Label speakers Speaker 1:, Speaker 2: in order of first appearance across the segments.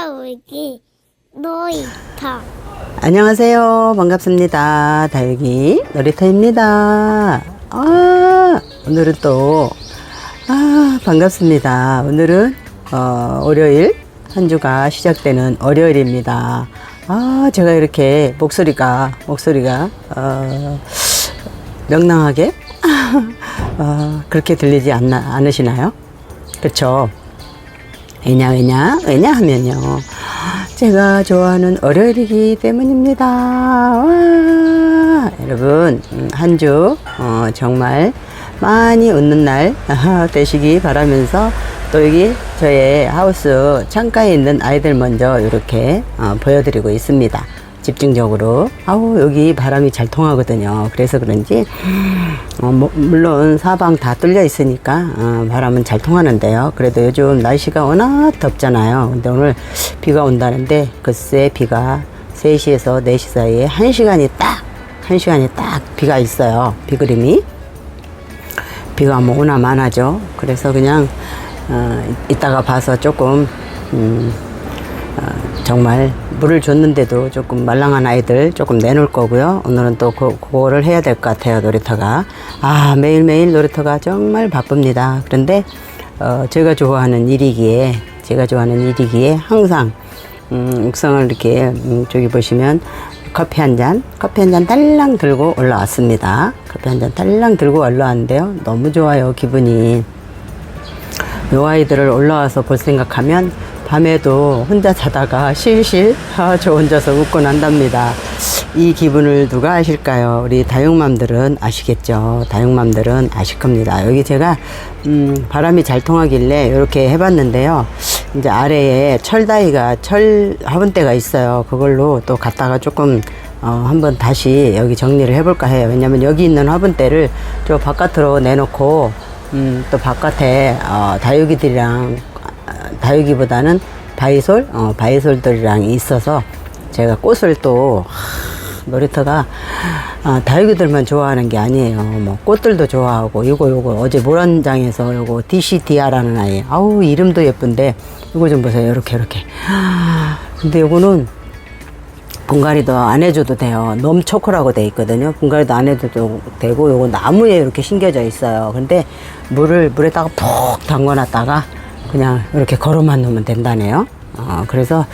Speaker 1: 다우기 놀이터
Speaker 2: 안녕하세요. 반갑습니다. 다육이 놀이터입니다. 아, 오늘은 또, 아, 반갑습니다. 오늘은, 어, 월요일, 한 주가 시작되는 월요일입니다. 아, 제가 이렇게 목소리가, 목소리가, 어, 명랑하게, 어, 그렇게 들리지 않나, 않으시나요? 그쵸? 왜냐, 왜냐, 왜냐 하면요. 제가 좋아하는 월요일이기 때문입니다. 와, 여러분, 음, 한 주, 어, 정말 많이 웃는 날 되시기 바라면서 또 여기 저의 하우스 창가에 있는 아이들 먼저 이렇게 어, 보여드리고 있습니다. 집중적으로. 아우, 여기 바람이 잘 통하거든요. 그래서 그런지, 어, 뭐, 물론 사방 다 뚫려 있으니까, 어, 바람은 잘 통하는데요. 그래도 요즘 날씨가 워낙 덥잖아요. 근데 오늘 비가 온다는데, 글쎄, 비가 3시에서 4시 사이에 1시간이 딱, 1시간이 딱 비가 있어요. 비그림이. 비가 뭐 오나 마나죠. 그래서 그냥, 어, 이따가 봐서 조금, 음, 어, 정말 물을 줬는데도 조금 말랑한 아이들 조금 내놓을 거고요. 오늘은 또 그, 그거를 해야 될 것 같아요. 놀이터가. 아, 매일매일 놀이터가 정말 바쁩니다. 그런데, 어, 제가 좋아하는 일이기에, 제가 좋아하는 일이기에 항상, 음, 옥상을 이렇게, 음, 저기 보시면 커피 한 잔, 커피 한 잔 딸랑 들고 올라왔습니다. 커피 한 잔 딸랑 들고 올라왔는데요. 너무 좋아요, 기분이. 요 아이들을 올라와서 볼 생각하면 밤에도 혼자 자다가 실실 아, 저 혼자서 웃고 난답니다. 이 기분을 누가 아실까요? 우리 다육맘들은 아시겠죠? 다육맘들은 아실 겁니다. 여기 제가 음, 바람이 잘 통하길래 이렇게 해봤는데요. 이제 아래에 철다이가 철 화분대가 있어요. 그걸로 또 갖다가 조금 어, 한번 다시 여기 정리를 해볼까 해요. 왜냐면 여기 있는 화분대를 저 바깥으로 내놓고 음, 또 바깥에 어, 다육이들이랑 어, 다육이보다는 바이솔 어, 바이솔들이랑 있어서 제가 꽃을 또 하, 놀이터가 아, 다육이들만 좋아하는 게 아니에요. 뭐 꽃들도 좋아하고 이거 요거 어제 모란장에서 요거 DCDR라는 아이 아우 이름도 예쁜데 이거 좀 보세요. 이렇게 이렇게. 근데 요거는 분갈이도 안 해줘도 돼요. 넘초코라고 돼 있거든요. 분갈이도 안 해줘도 되고, 요거 나무에 이렇게 심겨져 있어요. 근데 물을, 물에다가 푹 담궈놨다가 그냥 이렇게 걸어만 놓으면 된다네요. 어, 그래서,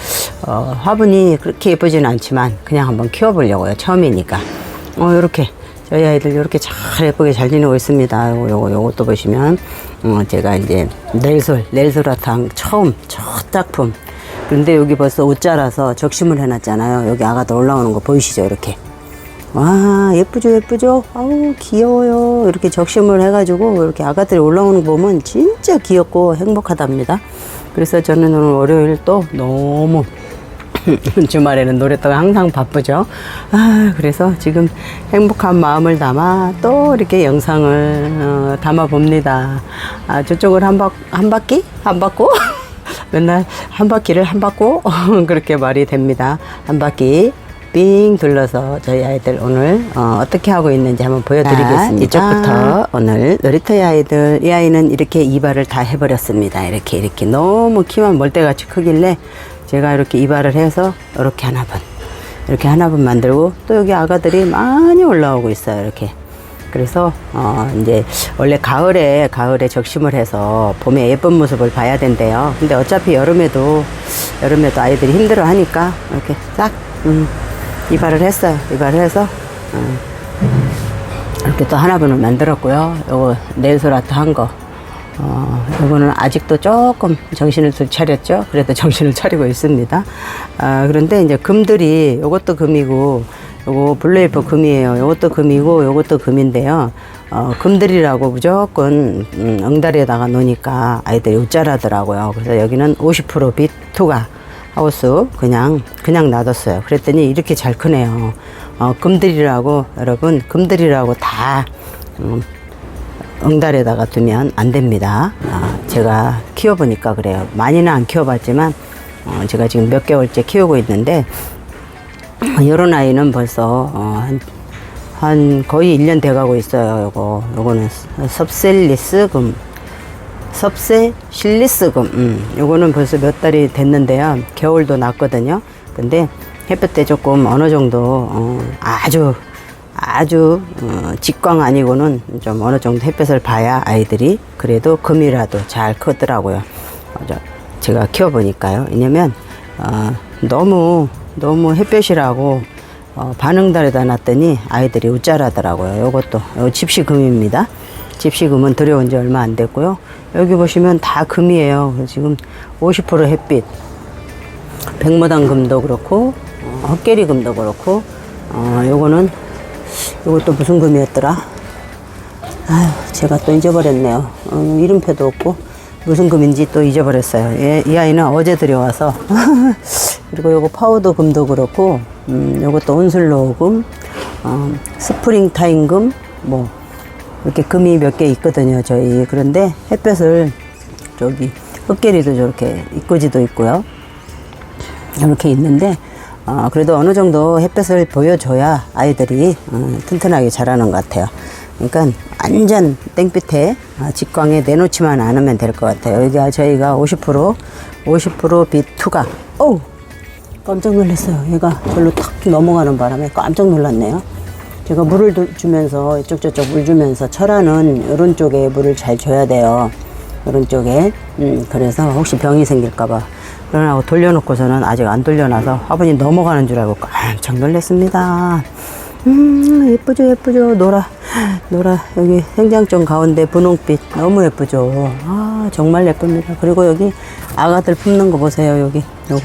Speaker 2: 어, 화분이 그렇게 예쁘지는 않지만 그냥 한번 키워보려고요. 처음이니까. 어, 요렇게. 저희 아이들 이렇게 잘 예쁘게 잘 지내고 있습니다. 요거, 요거, 요것도 보시면, 어, 제가 이제 넬솔, 넬솔아탕 처음, 첫 작품. 근데 여기 벌써 옷자라서 적심을 해놨잖아요. 여기 아가들 올라오는 거 보이시죠? 이렇게. 와, 예쁘죠? 예쁘죠? 아우, 귀여워요. 이렇게 적심을 해가지고 이렇게 아가들이 올라오는 거 보면 진짜 귀엽고 행복하답니다. 그래서 저는 오늘 월요일 또 너무 주말에는 놀이터가 항상 바쁘죠. 아, 그래서 지금 행복한 마음을 담아 또 이렇게 영상을 어, 담아 봅니다. 아, 저쪽을 한, 바, 한 바퀴? 한 바퀴? 맨날 한 바퀴를 한 바퀴? 그렇게 말이 됩니다. 한 바퀴. 빙 둘러서 저희 아이들 오늘 어, 떻게 하고 있는지 한번 보여드리겠습니다. 이쪽부터 오늘 놀이터의 아이들 이 아이는 이렇게 이발을 다 해버렸습니다. 이렇게 이렇게 너무 키만 멀대같이 크길래 제가 이렇게 이발을 해서 이렇게 하나분 이렇게 하나분 만들고 또 여기 아가들이 많이 올라오고 있어요. 이렇게 그래서 어 이제 원래 가을에 가을에 적심을 해서 봄에 예쁜 모습을 봐야 된대요. 근데 어차피 여름에도 여름에도 아이들이 힘들어 하니까 이렇게 싹 음, 이발을 했어요. 이발을 해서 어, 이렇게 또 하나분을 만들었고요. 요거 네일솔 아트 한 거. 어, 요거는 아직도 조금 정신을 좀 차렸죠. 그래도 정신을 차리고 있습니다. 아, 그런데 이제 금들이 요것도 금이고 요거 블루에이퍼 금이에요. 요것도 금이고 요것도 금인데요. 어, 금들이라고 무조건 음, 엉다리에다가 놓으니까 아이들이 웃자라더라고요. 그래서 여기는 50% 비투가 하우스 그냥 그냥 놔뒀어요. 그랬더니 이렇게 잘 크네요. 어, 금들이라고 여러분 금들이라고 다 음, 엉달에다가 두면 안 됩니다. 아, 제가 키워보니까 그래요. 많이는 안 키워봤지만 어, 제가 지금 몇 개월째 키우고 있는데 이런 아이는 벌써 어, 한, 한 거의 1년 돼가고 있어요. 요거 요거는 섭셀리스 금 섭세 실리스금. 음, 요거는 벌써 몇 달이 됐는데요. 겨울도 났거든요. 근데 햇볕에 조금 어느 정도 어, 아주 아주 어, 직광 아니고는 좀 어느 정도 햇볕을 봐야 아이들이 그래도 금이라도 잘 크더라고요. 어, 저, 제가 키워보니까요. 왜냐면 어, 너무 너무 햇볕이라고 어, 반응달에다 놨더니 아이들이 우짜라더라고요. 요것도 요 집시금입니다. 집시금은 들여온 지 얼마 안 됐고요. 여기 보시면 다 금이에요. 지금 50% 햇빛. 백마당 금도 그렇고 어, 헛개리 금도 그렇고 어, 요거는 요것도 무슨 금이었더라? 아유, 제가 또 잊어버렸네요. 어, 이름표도 없고 무슨 금인지 또 잊어버렸어요. 얘, 이 아이는 어제 들여와서 그리고 요거 파우더 금도 그렇고 음, 요것도 온슬로우 금, 어, 스프링 타임 금, 뭐 이렇게 금이 몇 개 있거든요. 저희 그런데 햇볕을 저기 흑개리도 저렇게 이꼬지도 있고요. 이렇게 있는데 어, 그래도 어느 정도 햇볕을 보여줘야 아이들이 어, 튼튼하게 자라는 것 같아요. 그러니까 완전 땡빛에 어, 직광에 내놓지만 않으면 될 것 같아요. 여기가 저희가 50% 50% 비투가 오 깜짝 놀랐어요. 얘가 절로 탁 넘어가는 바람에 깜짝 놀랐네요. 제가 물을 두- 주면서 이쪽 저쪽 물 주면서 철화는 이런 쪽에 물을 잘 줘야 돼요. 이런 쪽에 음, 그래서 혹시 병이 생길까봐 그러나고 돌려놓고서는 아직 안 돌려놔서 화분이 넘어가는 줄 알고 깜짝 놀랐습니다. 음 예쁘죠 예쁘죠 노라 노라 여기 생장점 가운데 분홍빛 너무 예쁘죠. 아 정말 예쁩니다. 그리고 여기 아가들 품는 거 보세요 여기 요거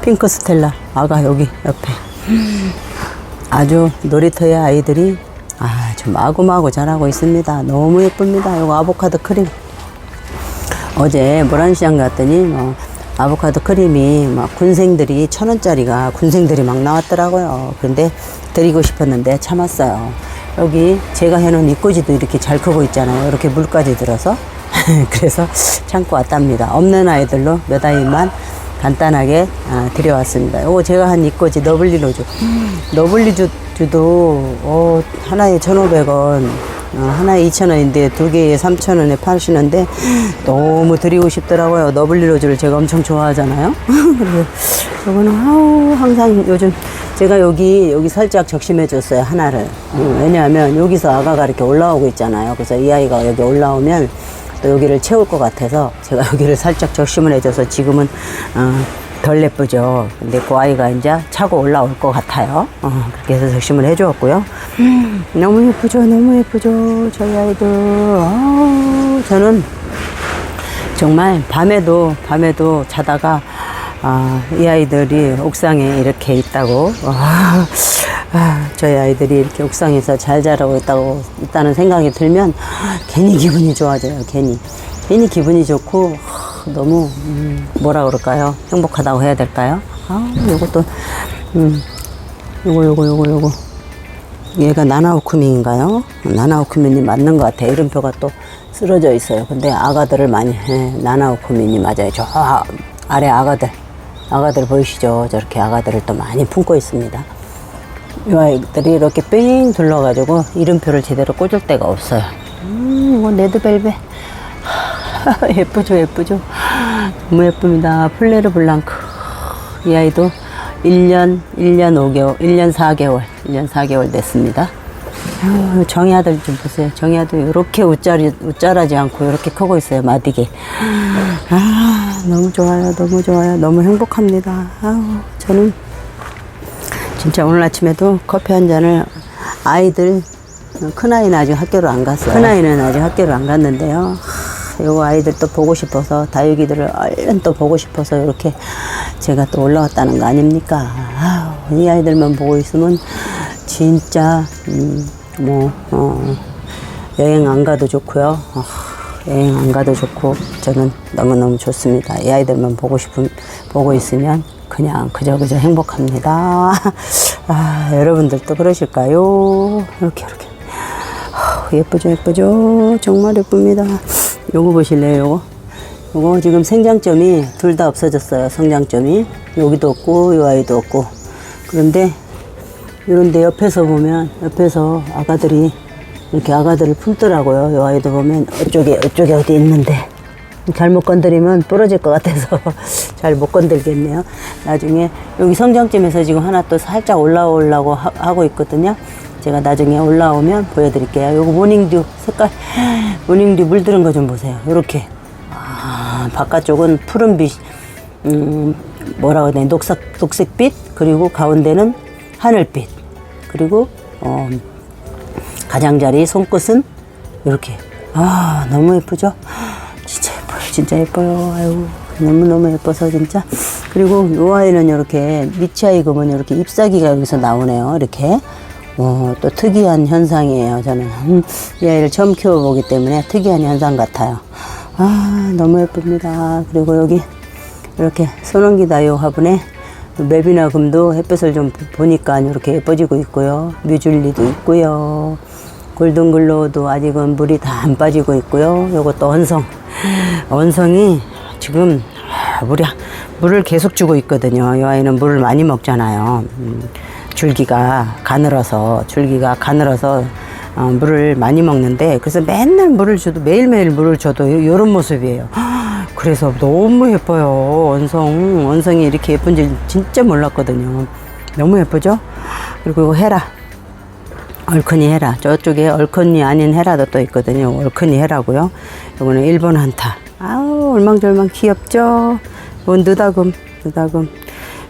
Speaker 2: 핑크 스텔라 아가 여기 옆에 아주 놀이터의 아이들이 아주 마구마구 자라고 있습니다. 너무 예쁩니다. 이거 아보카도 크림. 어제 모란시장 갔더니 뭐 아보카도 크림이 막 군생들이 천 원짜리가 군생들이 막 나왔더라고요. 그런데 드리고 싶었는데 참았어요. 여기 제가 해놓은 이꼬지도 이렇게 잘 크고 있잖아요. 이렇게 물까지 들어서 그래서 참고 왔답니다. 없는 아이들로 몇 아이만 간단하게 아, 들여왔습니다. 요거 제가 한 이꼬지 너블리 로즈. 너블리 주도 어, 하나에 1,500원, 어, 하나에 2,000원인데 두 개에 3,000원에 파시는데 너무 드리고 싶더라고요. 너블리 로즈를 제가 엄청 좋아하잖아요. 그래서 이거는 아우 항상 요즘 제가 여기 여기 살짝 적심해 줬어요 하나를. 음, 왜냐하면 여기서 아가가 이렇게 올라오고 있잖아요. 그래서 이 아이가 여기 올라오면 또 여기를 채울 것 같아서 제가 여기를 살짝 적심을 해줘서 지금은 어, 덜 예쁘죠. 근데 그 아이가 이제 차고 올라올 것 같아요. 어, 그렇게 해서 적심을 해주었고요. 음, 너무 예쁘죠, 너무 예쁘죠, 저희 아이들. 아, 저는 정말 밤에도 밤에도 자다가 아, 이 아이들이 옥상에 이렇게 있다고 아, 아, 저희 아이들이 이렇게 옥상에서 잘 자라고 있다고 있다는 생각이 들면 괜히 기분이 좋아져요. 괜히 괜히 기분이 좋고 하, 너무 음, 뭐라 그럴까요? 행복하다고 해야 될까요? 아, 요것도 음, 요거 요거 요거 요거 얘가 나나오쿠민인가요? 나나오쿠민이 맞는 것 같아요. 이름표가 또 쓰러져 있어요. 근데 아가들을 많이 해. 나나오쿠민이 맞아요. 저 아래 아가들. 아가들 보이시죠? 저렇게 아가들을 또 많이 품고 있습니다. 이 아이들이 이렇게 뺑 둘러가지고 이름표를 제대로 꽂을 데가 없어요. 음, 이거 레드벨벳. 예쁘죠, 예쁘죠? 너무 예쁩니다. 플레르 블랑크. 이 아이도 1년, 1년 5개월, 1년 4개월, 1년 4개월 됐습니다. 아유, 정희 아들 좀 보세요. 아들 이렇게 웃자리, 웃자라지 않고 이렇게 크고 있어요. 마디게. 아, 너무 좋아요. 너무 좋아요. 너무 행복합니다. 아우, 저는 진짜 오늘 아침에도 커피 한 잔을 아이들, 큰 아이는 아직 학교를 안 갔어요. 큰 아이는 아직 학교를 안 갔는데요. 하, 요거 아이들 또 보고 싶어서 다육이들을 얼른 또 보고 싶어서 이렇게 제가 또 올라왔다는 거 아닙니까? 아우, 이 아이들만 보고 있으면 진짜 음, 뭐 어, 여행 안 가도 좋고요. 어, 여행 안 가도 좋고 저는 너무 너무 좋습니다. 이 아이들만 보고 싶은 보고 있으면 그냥 그저 그저 행복합니다. 아, 여러분들도 그러실까요? 이렇게 이렇게 아우, 예쁘죠 예쁘죠 정말 예쁩니다. 요거 보실래요? 요거 요거 지금 생장점이 둘 다 없어졌어요. 성장점이 여기도 없고 이 아이도 없고 그런데 이런데 옆에서 보면 옆에서 아가들이 이렇게 아가들을 품더라고요. 이 아이도 보면 어쪽에 어쪽에 어디 있는데 잘못 건드리면 부러질 것 같아서 잘 못 건들겠네요. 나중에 여기 성장점에서 지금 하나 또 살짝 올라오려고 하, 하고 있거든요. 제가 나중에 올라오면 보여드릴게요. 요거 모닝듀 색깔, 모닝듀 물들은 거좀 보세요. 요렇게. 아, 바깥쪽은 푸른빛, 음, 뭐라고 해야 되나, 녹색, 녹색빛, 그리고 가운데는 하늘빛, 그리고, 어, 가장자리 손끝은 이렇게. 아, 너무 예쁘죠? 진짜 예뻐요. 아유, 너무너무 예뻐서 진짜. 그리고 이 아이는 이렇게, 미치아이 금은 이렇게 잎사귀가 여기서 나오네요. 이렇게. 어, 또 특이한 현상이에요. 저는 음, 이 아이를 처음 키워보기 때문에 특이한 현상 같아요. 아, 너무 예쁩니다. 그리고 여기 이렇게 소원기다요 화분에 맵이나 금도 햇볕을 좀 보니까 이렇게 예뻐지고 있고요. 뮤줄리도 있고요. 골든글로우도 아직은 물이 다 안 빠지고 있고요. 요것도 언성. 언성이 지금 아, 물이, 물을 계속 주고 있거든요. 이 아이는 물을 많이 먹잖아요. 음, 줄기가 가늘어서, 줄기가 가늘어서 어, 물을 많이 먹는데, 그래서 맨날 물을 줘도, 매일매일 물을 줘도 요- 요런 모습이에요. 그래서 너무 예뻐요. 원성, 원성이 이렇게 예쁜지 진짜 몰랐거든요. 너무 예쁘죠? 그리고 이거 헤라. 얼큰이 헤라. 저쪽에 얼큰이 아닌 헤라도 또 있거든요. 얼큰이 헤라고요. 이거는 일본 한타. 아우, 얼망절망 귀엽죠? 이건 느다금, 느다금.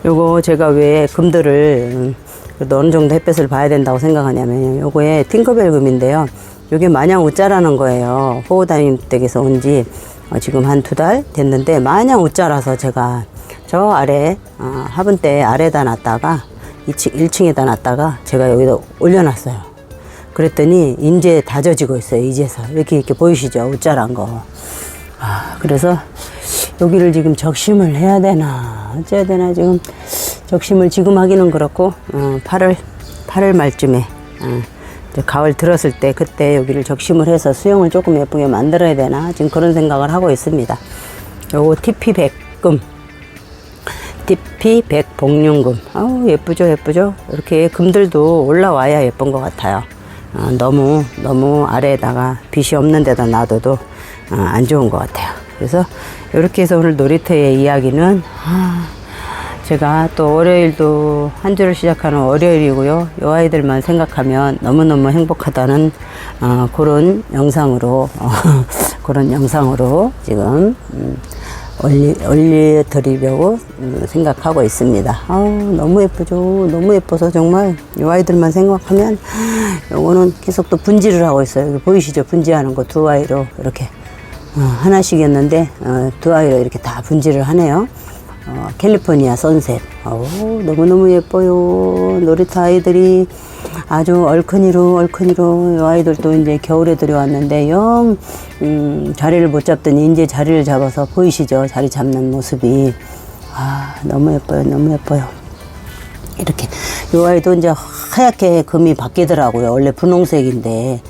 Speaker 2: 요거 제가 왜 금들을 음, 그래도 어느 정도 햇볕을 봐야 된다고 생각하냐면 요거에 팅커벨 금인데요. 요게 마냥 웃자라는 거예요. 호우다님 댁에서 온지 어, 지금 한 두 달 됐는데 마냥 웃자라서 제가 저 아래 어, 화분 때 아래다 놨다가 2층, 1층에다 놨다가 제가 여기다 올려놨어요. 그랬더니 이제 다져지고 있어요. 이제서 이렇게 이렇게 보이시죠? 웃자란 거. 아, 그래서 여기를 지금 적심을 해야 되나 어째야 되나 지금 적심을 지금 하기는 그렇고 어, 8월 8월 말쯤에 어, 가을 들었을 때 그때 여기를 적심을 해서 수영을 조금 예쁘게 만들어야 되나 지금 그런 생각을 하고 있습니다. 요거 TP 백금 TP 백복륜금 아우 예쁘죠 예쁘죠 이렇게 금들도 올라와야 예쁜 것 같아요. 어, 너무 너무 아래에다가 빛이 없는 데다 놔둬도 어, 안 좋은 것 같아요. 그래서 이렇게 해서 오늘 놀이터의 이야기는 아, 제가 또 월요일도 한 주를 시작하는 월요일이고요. 이 아이들만 생각하면 너무너무 행복하다는 어, 그런 영상으로 어, 그런 영상으로 지금 음, 올리, 올려드리려고 음, 생각하고 있습니다. 아우, 너무 예쁘죠. 너무 예뻐서 정말 이 아이들만 생각하면 요거는 계속 또 분지를 하고 있어요. 보이시죠? 분지하는 거 두 아이로 이렇게 어, 하나씩이었는데 어, 두 아이로 이렇게 다 분지를 하네요. 어, 캘리포니아 선셋. 어우, 너무너무 예뻐요. 놀이터 아이들이 아주 얼큰이로, 얼큰이로, 이 아이들도 이제 겨울에 들여왔는데, 영, 음, 자리를 못 잡더니 이제 자리를 잡아서 보이시죠? 자리 잡는 모습이. 아, 너무 예뻐요. 너무 예뻐요. 이렇게 요 아이도 이제 하얗게 금이 바뀌더라고요. 원래 분홍색인데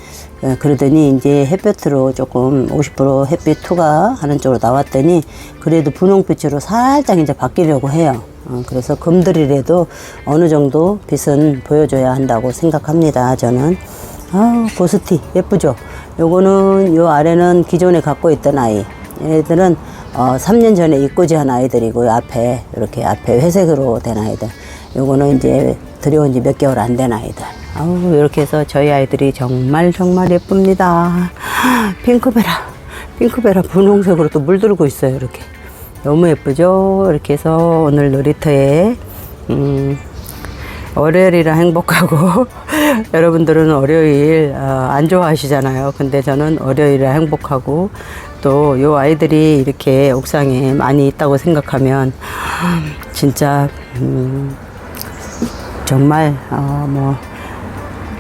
Speaker 2: 예, 그러더니 이제 햇볕으로 조금 50% 햇빛 투과하는 쪽으로 나왔더니 그래도 분홍빛으로 살짝 이제 바뀌려고 해요. 어, 그래서 금들이라도 어느 정도 빛은 보여줘야 한다고 생각합니다. 저는 아 보스티 예쁘죠. 요거는 요 아래는 기존에 갖고 있던 아이. 얘네들은 어, 3년 전에 입고지한 아이들이고요. 앞에 이렇게 앞에 회색으로 된 아이들. 요거는 이제 들여온 지 몇 개월 안 된 아이들. 아우 이렇게 해서 저희 아이들이 정말 정말 예쁩니다. 핑크베라, 핑크베라 분홍색으로 또 물들고 있어요. 이렇게 너무 예쁘죠. 이렇게 해서 오늘 놀이터에 음, 월요일이라 행복하고 여러분들은 월요일 어, 안 좋아하시잖아요. 근데 저는 월요일이라 행복하고 또 요 아이들이 이렇게 옥상에 많이 있다고 생각하면 진짜 음, 정말 어, 뭐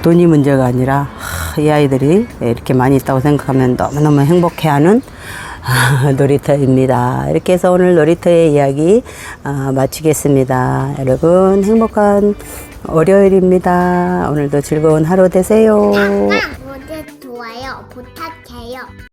Speaker 2: 돈이 문제가 아니라 하, 이 아이들이 이렇게 많이 있다고 생각하면 너무너무 행복해하는 아, 놀이터입니다. 이렇게 해서 오늘 놀이터의 이야기 아, 마치겠습니다. 여러분 행복한 월요일입니다. 오늘도 즐거운 하루 되세요.